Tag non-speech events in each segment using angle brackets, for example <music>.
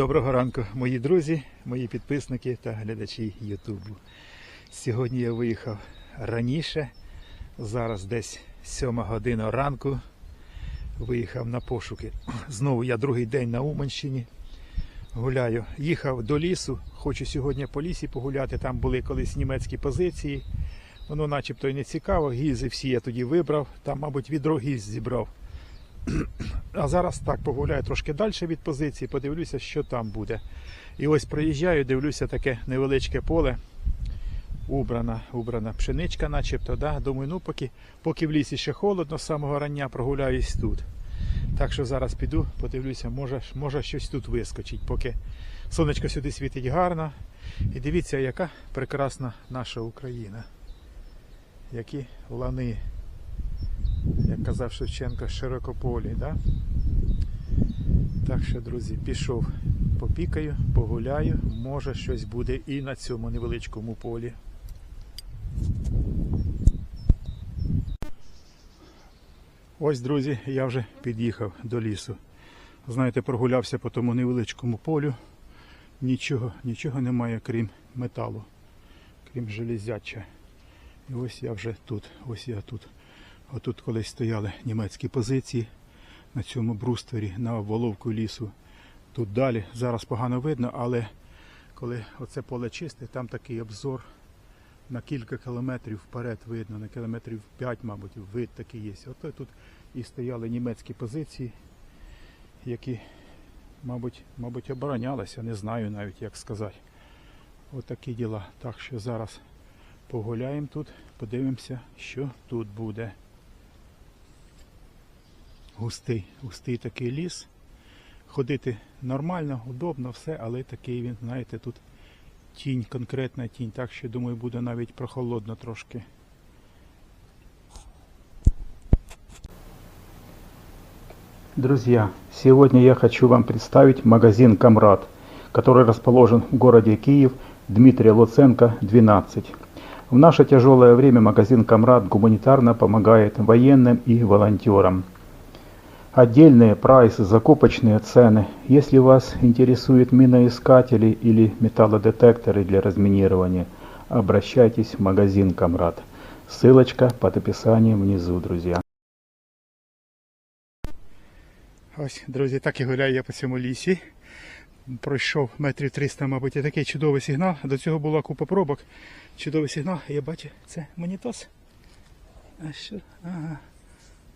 Доброго ранку, мої друзі, мої підписники та глядачі Ютубу. Сьогодні я виїхав раніше, зараз десь 7 година ранку. Виїхав на пошуки. Знову я другий день на Уманщині. Гуляю. Їхав до лісу, хочу сьогодні по лісі погуляти. Там були колись німецькі позиції. Воно начебто і не цікаво. Гізи всі я тоді вибрав. Там, мабуть, відро гіз зібрав. А зараз так погуляю трошки далі від позиції, подивлюся, що там буде. І ось проїжджаю, дивлюся таке невеличке поле. Убрана, убрана пшеничка, начебто. Да? Думаю, ну поки, поки в лісі ще холодно, з самого рання прогуляюсь тут. Так що зараз піду, подивлюся, може, може щось тут вискочить, поки сонечко сюди світить гарно. І дивіться, яка прекрасна наша Україна. Які лани як казав Шевченко, широкополі. Да? Так що, друзі, пішов, попікаю, погуляю, може щось буде і на цьому невеличкому полі. Ось, друзі, я вже під'їхав до лісу. Знаєте, прогулявся по тому невеличкому полю. Нічого, нічого немає, крім металу, крім железяча. І ось я вже тут, ось я тут. Отут колись стояли німецькі позиції на цьому бруствері, на воловку лісу. Тут далі. Зараз погано видно, але коли оце поле чисте, там такий обзор на кілька кілометрів вперед видно, на кілометрів 5, мабуть, вид такий є. Ото тут і стояли німецькі позиції, які, мабуть, мабуть, оборонялися, не знаю навіть як сказати. Отакі діла. Так що зараз погуляємо тут, подивимося, що тут буде густий, густий такий ліс. Ходити нормально, удобно, все, але такий він, знаєте, тут тінь, конкретна тінь, так що думаю буде навіть прохолодно трошки. Друзья, сегодня я хочу вам представить магазин «Камрад», который расположен в городе Киев, Дмитрия Луценко, 12. В наше тяжелое время магазин «Камрад» гуманитарно помогает военным и волонтерам. Отдельные прайсы, закупочные цены. Если вас интересуют миноискатели или металлодетекторы для разминирования, обращайтесь в магазин «Камрад». Ссылочка под описанием внизу, друзья. Ось, друзі, так і гуляю я по цьому лісі. Пройшов метрів 300, мабуть, і такий чудовий сигнал. До цього була купа пробок. Чудовий сигнал. Я бачу, це монітос. А що? Ага.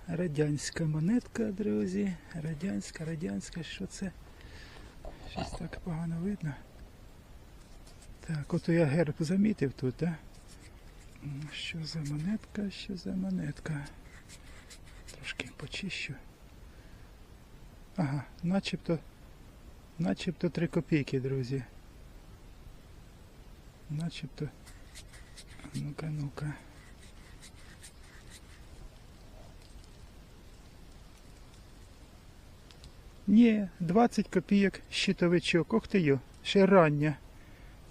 Радянська монетка, друзі. Радянська, радянська, що це? Щось так погано видно. Так, ото я герб замітив тут, так? Що за монетка, що за монетка? Трошки почищу. Ага, начебто, начебто 3 копійки, друзі. Начебто. Ну-ка, ну-ка. Ні, 20 копійок щитовичок. Ох ти йо, ще рання.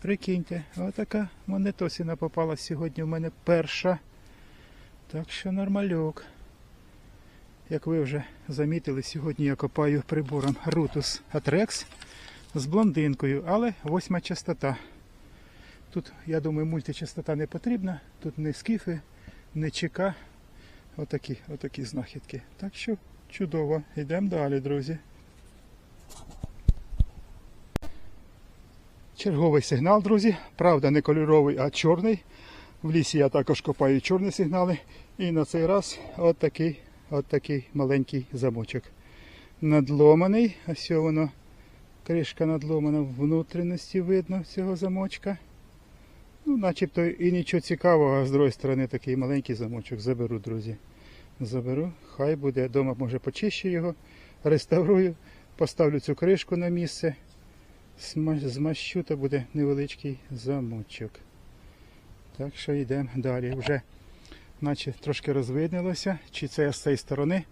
Прикиньте, отака монетосіна попала сьогодні в мене перша. Так що нормальок. Як ви вже замітили, сьогодні я копаю прибором Rutus Atrex з блондинкою, але восьма частота. Тут, я думаю, мультичастота не потрібна, тут не скіфи, не ЧК. Отакі, отакі знахідки. Так що чудово. Йдемо далі, друзі. Черговий сигнал, друзі. Правда, не кольоровий, а чорний. В лісі я також копаю чорні сигнали. І на цей раз от такий, от такий маленький замочок. Надломаний. Ось воно. Кришка надломана внутрішності видно цього замочка. Ну, начебто і нічого цікавого, а з другої сторони такий маленький замочок. Заберу, друзі. Заберу. Хай буде. Дома може почищу його, реставрую, поставлю цю кришку на місце. Змащу, то буде невеличкий замочок. Так що йдемо далі. Вже наче трошки розвиднилося, чи це з цієї сторони,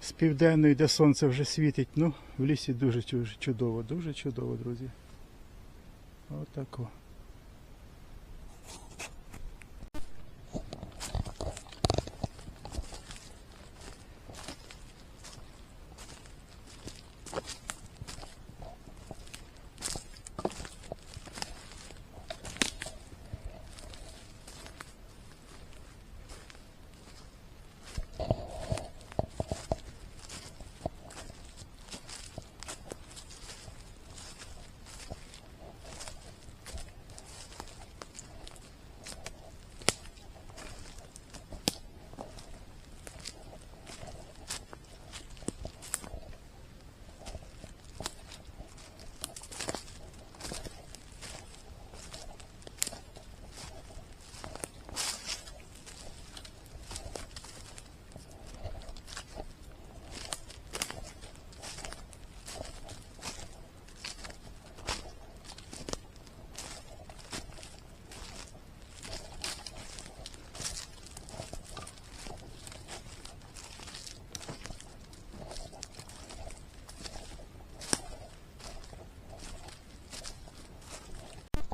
з південної, де сонце вже світить. Ну, в лісі дуже чудово, дуже чудово, друзі. Отако.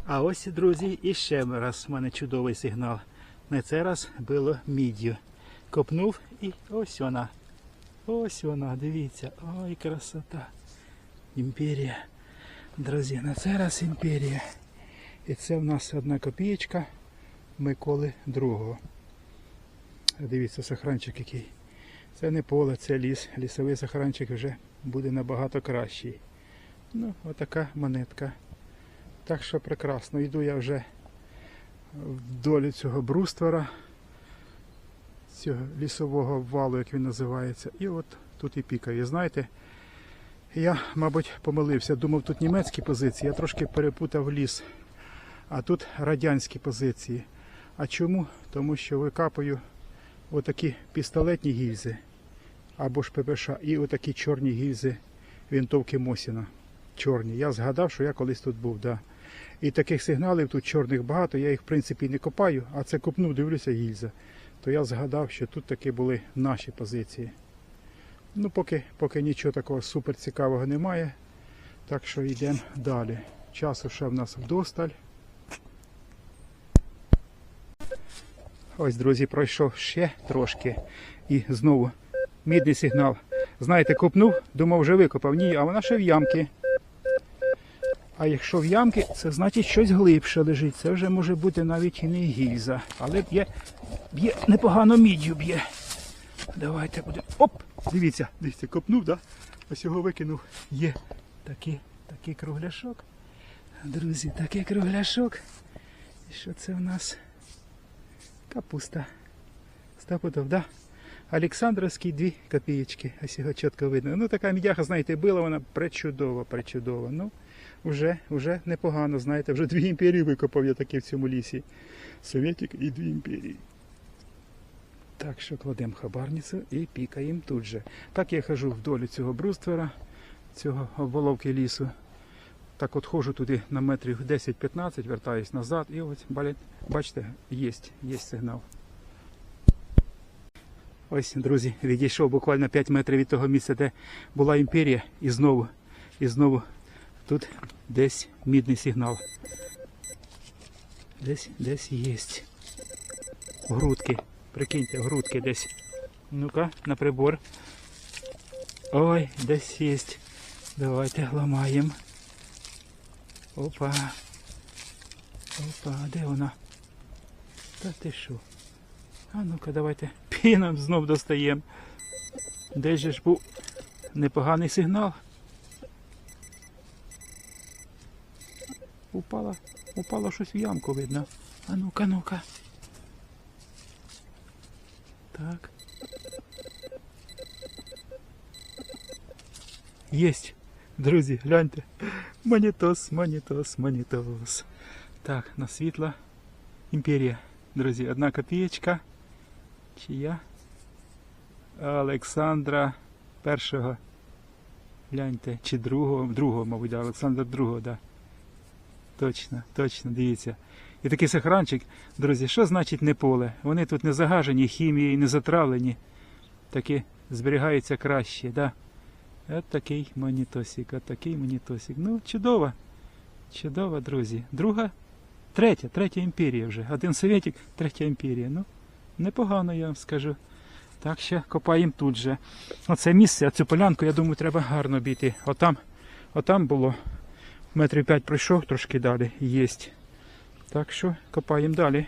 А ось, друзі, іще раз в мене чудовий сигнал. На цей раз було міддю. Копнув і ось вона. Ось вона, дивіться. Ой, красота. Імперія. Друзі, на цей раз імперія. І це в нас одна копієчка Миколи II. Дивіться, сохранчик який. Це не поле, це ліс. Лісовий сохранчик вже буде набагато кращий. Ну, отака монетка. Так що прекрасно. Йду я вже вдолі цього бруствера, цього лісового обвалу, як він називається. І от тут і пікає. Знаєте, я, мабуть, помилився. Думав, тут німецькі позиції, я трошки перепутав ліс. А тут радянські позиції. А чому? Тому що викапую отакі пістолетні гільзи або ж ППШ, і отакі чорні гільзи вінтовки Мосіна. Чорні. Я згадав, що я колись тут був. Да. І таких сигналів тут чорних багато, я їх в принципі не копаю, а це копнув, дивлюся гільза. То я згадав, що тут таки були наші позиції. Ну, поки, поки нічого такого супер цікавого немає. Так що йдемо далі. Часу ще в нас вдосталь. Ось, друзі, пройшов ще трошки. І знову мідний сигнал. Знаєте, копнув, думав, вже викопав. Ні, а вона ще в ямки. А якщо в ямки, це значить щось глибше лежить. Це вже може бути навіть і не гільза. Але б'є, б'є непогано міддю б'є. Давайте будемо. Оп! Дивіться, дивіться, копнув, да? Ось його викинув. Є такий, такий кругляшок. Друзі, такий кругляшок. І що це в нас? Капуста. Стопудов, да? Олександровський дві копієчки. Ось його чітко видно. Ну така мідяха, знаєте, била вона пречудова, пречудова. Ну, вже, вже непогано, знаєте, вже дві імперії викопав я таки в цьому лісі. Совєтик і дві імперії. Так що кладемо хабарницю і пікаємо тут же. Так я хожу вдолі цього бруствера, цього обволовки лісу. Так от ходжу туди на метрів 10-15, вертаюсь назад і ось, бачите, є, є сигнал. Ось, друзі, відійшов буквально 5 метрів від того місця, де була імперія, і знову, і знову тут десь мідний сигнал. Десь, десь є. Грудки. Прикиньте, грудки десь. Ну-ка, на прибор. Ой, десь є. Давайте ламаємо. Опа. Опа, де вона? Та ти що? А ну-ка, давайте піном знов достаємо. Де же ж був непоганий сигнал? Упала, упало щось в ямку, видно. А ну-ка, ну-ка. Так. Єсть. Друзі, гляньте. Монітос, монітос, монітос. Так, на світло. Імперія. Друзі, одна копієчка. Чия? Олександра першого. Гляньте, чи другого, другого, мабуть, да, Олександра другого, да. Точно, точно, дивіться. І такий сохранчик, друзі, що значить не поле? Вони тут не загажені хімією, не затравлені. Такі зберігаються краще, да? От такий монітосик, от такий монітосик. Ну, чудово. Чудово, друзі. Друга, третя, третя імперія вже. Один совєтик, третя імперія. Ну, непогано, я вам скажу. Так що копаємо тут же. Оце місце, цю полянку, я думаю, треба гарно бійти. Отам, отам було. Метрів п'ять пройшов, трошки далі. є. Так що копаємо далі.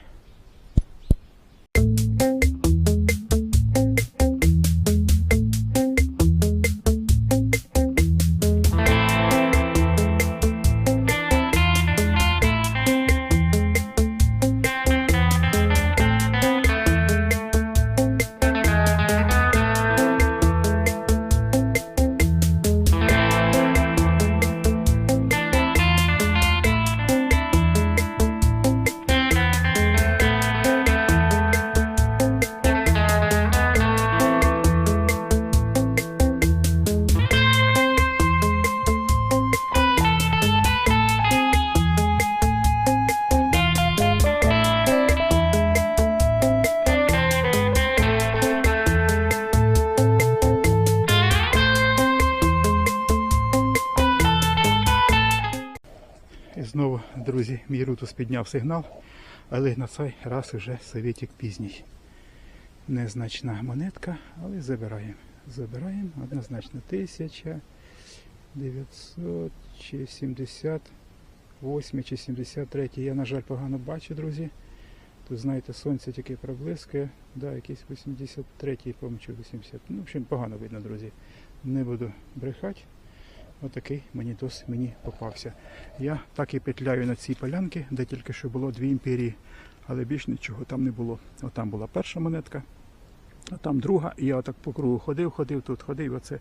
Друзі, мій рутус підняв сигнал, але на цей раз уже совєтік пізній. Незначна монетка, але забираємо. Забираємо однозначно 1900 чи 78 чи 73. Я, на жаль, погано бачу, друзі. Тут, знаєте, сонце тільки проблискає. Да, якийсь 83-й, по-моєму, 80. Ну, в общем, погано видно, друзі. Не буду брехати. Отакий монітос мені попався. Я так і петляю на цій полянці, де тільки що було дві імперії, але більш нічого там не було. Отам була перша монетка, а там друга. І я отак по кругу ходив, ходив, тут ходив. Оце,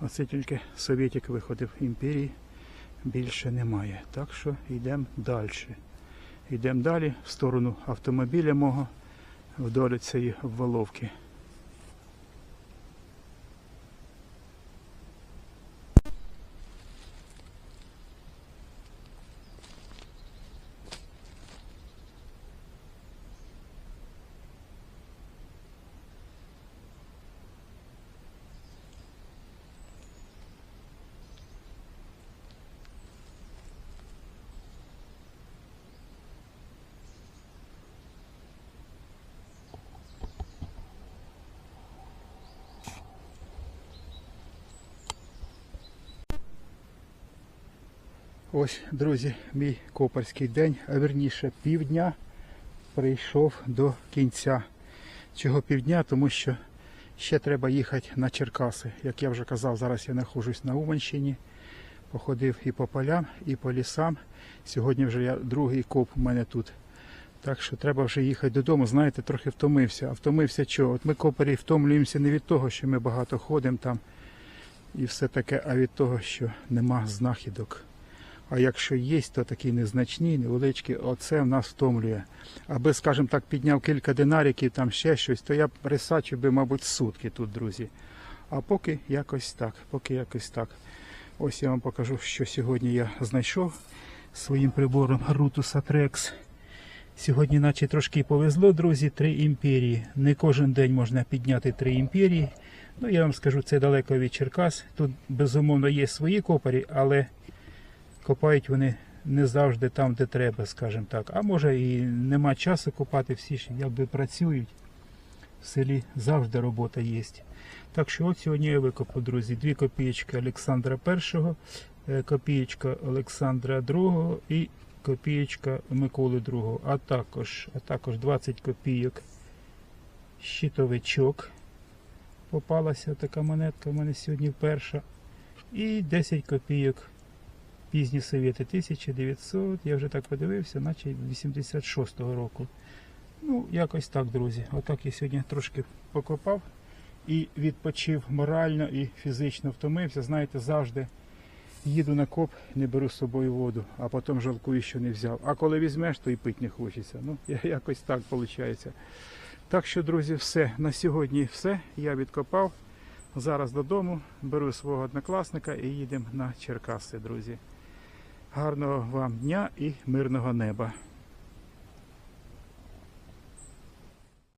оце тільки совєтік виходив імперії. Більше немає. Так що йдемо далі. Йдемо далі в сторону автомобіля мого вдоль цієї обваловки. Ось, друзі, мій копарський день, а верніше півдня прийшов до кінця. Чого півдня? Тому що ще треба їхати на Черкаси. Як я вже казав, зараз я знаходжусь на Уманщині. Походив і по полям, і по лісам. Сьогодні вже я другий коп у мене тут. Так що треба вже їхати додому. Знаєте, трохи втомився. А втомився чого? От ми копарі втомлюємося не від того, що ми багато ходимо там і все таке, а від того, що нема знахідок. А якщо є, то такі незначні, невеличкі, оце в нас втомлює. Аби, скажімо так, підняв кілька динариків, там ще щось, то я б би, мабуть, сутки тут, друзі. А поки якось так, поки якось так. Ось я вам покажу, що сьогодні я знайшов своїм прибором Rutus Atrex. Сьогодні, наче трошки повезло, друзі, три імперії. Не кожен день можна підняти три імперії. Ну, я вам скажу, це далеко від Черкас. Тут, безумовно, є свої копарі, але копають вони не завжди там, де треба, скажімо так. А може і нема часу копати, всі ж якби працюють. В селі завжди робота є. Так що от сьогодні я викопав, друзі, дві копієчки Олександра І, е, копієчка Олександра II і копієчка Миколи II. А також, а також 20 копійок щитовичок. Попалася така монетка в мене сьогодні вперше. І 10 копійок пізні совєти 1900, я вже так подивився, наче 86-го року. Ну, якось так, друзі. Отак я сьогодні трошки покопав і відпочив морально і фізично втомився. Знаєте, завжди їду на коп, не беру з собою воду, а потім жалкую, що не взяв. А коли візьмеш, то і пити не хочеться. Ну, <laughs> якось так виходить. Так що, друзі, все. На сьогодні все. Я відкопав. Зараз додому беру свого однокласника і їдемо на Черкаси, друзі. Гарного вам дня і мирного неба.